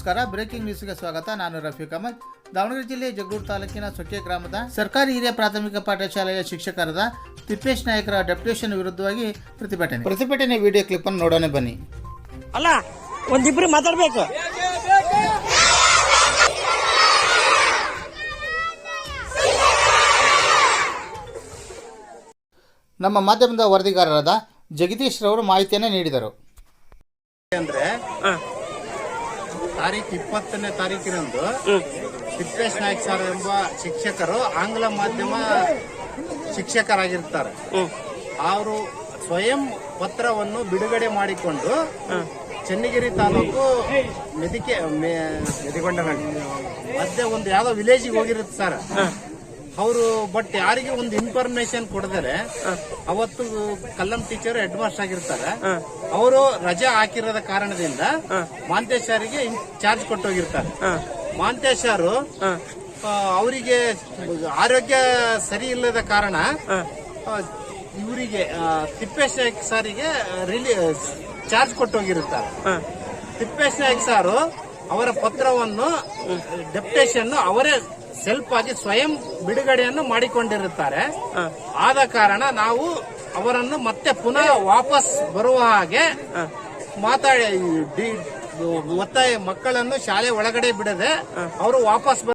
ನಮಸ್ಕಾರ. ಬ್ರೇಕಿಂಗ್ ನ್ಯೂಸ್ಗೆ ಸ್ವಾಗತ. ನಾನು ರಫೀಕ್ ಅಹಮದ್. ದಾವಣಗೆರೆ ಜಿಲ್ಲೆ ಜಗಳೂರು ತಾಲೂಕಿನ ಸೊಕ್ಕೆ ಗ್ರಾಮದ ಸರ್ಕಾರಿ ಹಿರಿಯ ಪ್ರಾಥಮಿಕ ಪಾಠಶಾಲೆಯ ಶಿಕ್ಷಕರಾದ ತಿಪ್ಪೇಶ್ ನಾಯಕರ ಡೆಪ್ಯುಟೇಷನ್ ವಿರುದ್ಧವಾಗಿ ಪ್ರತಿಭಟನೆ. ಪ್ರತಿಭಟನೆ ವಿಡಿಯೋ ಕ್ಲಿಪ್ ಅನ್ನು ನೋಡೋಣ ಬನ್ನಿ. ಅಲ್ಲ ಒಂದಿಬ್ರು ಮಾತಾಡ್ಬೇಕು. ನಮ್ಮ ಮಾಧ್ಯಮದ ವರದಿಗಾರರಾದ ಜಗದೀಶ್ ರವರು ಮಾಹಿತಿಯನ್ನು ನೀಡಿದರು. ಅಂದ್ರೆ. ತಾರೀಖ್ ಇಪ್ಪತ್ತನೇ ತಾರೀಕಿನಂದು ತಿಪ್ಪೇಶ್ ನಾಯ್ಕ್ ಸರ್ ಎಂಬ ಶಿಕ್ಷಕರು ಆಂಗ್ಲ ಮಾಧ್ಯಮ ಶಿಕ್ಷಕರಾಗಿರ್ತಾರೆ. ಅವರು ಸ್ವಯಂ ಪತ್ರವನ್ನು ಬಿಡುಗಡೆ ಮಾಡಿಕೊಂಡು ಚನ್ನಗಿರಿ ತಾಲೂಕು ಮೆದಿಕೆ ಮೆದಿಕೊಂಡ ಮಧ್ಯೆ ಒಂದು ಯಾವ್ದೋ ವಿಲೇಜಿಗೆ ಹೋಗಿರುತ್ತೆ ಸರ್. ಅವರು ಬಟ್ ಯಾರಿಗೆ ಒಂದು ಇನ್ಫಾರ್ಮೇಶನ್ ಕೊಡದರೆ ಅವತ್ತು ಕಲ್ಲಂ ಟೀಚರ್ ಹೆಡ್ ಮಾಸ್ಟರ್ ಆಗಿರ್ತಾರೆ ಅವರು ರಜೆ ಹಾಕಿರೋದ ಕಾರಣದಿಂದ ಮಾಂತೇಶರಿಗೆ ಚಾರ್ಜ್ ಕೊಟ್ಟೋಗಿರ್ತಾರೆ. ಮಾಂತೇಶರು ಅವರಿಗೆ ಆರೋಗ್ಯ ಸರಿ ಇಲ್ಲದ ಕಾರಣ ಇವರಿಗೆ ತಿಪ್ಪೇಶ್ ನಾಯ್ಕ್ ಸಾರಿಗೆ ರಿಲಿ ಚಾರ್ಜ್ ಕೊಟ್ಟೋಗಿರುತ್ತಾರೆ. ತಿಪ್ಪೇಶ್ ನಾಯ್ಕ್ ಸಾರು ಅವರ ಪತ್ರವನ್ನು ಡೆಪ್ಟೇಷನ್ ಅವರೇ ಸೆಲ್ಫ್ ಆಗಿ ಸ್ವಯಂ ಬಿಡುಗಡೆಯನ್ನು ಮಾಡಿಕೊಂಡಿರುತ್ತಾರೆ. ಆದ ಕಾರಣ ನಾವು ಅವರನ್ನು ಮತ್ತೆ ಪುನಃ ವಾಪಸ್ ಬರುವ ಹಾಗೆ ಮಾತಾಡಿ ಮತ್ತೆ ಒತ್ತಾಯ ಮಕ್ಕಳನ್ನು ಶಾಲೆ ಒಳಗಡೆ ಬಿಡದೆ ಅವರು ವಾಪಸ್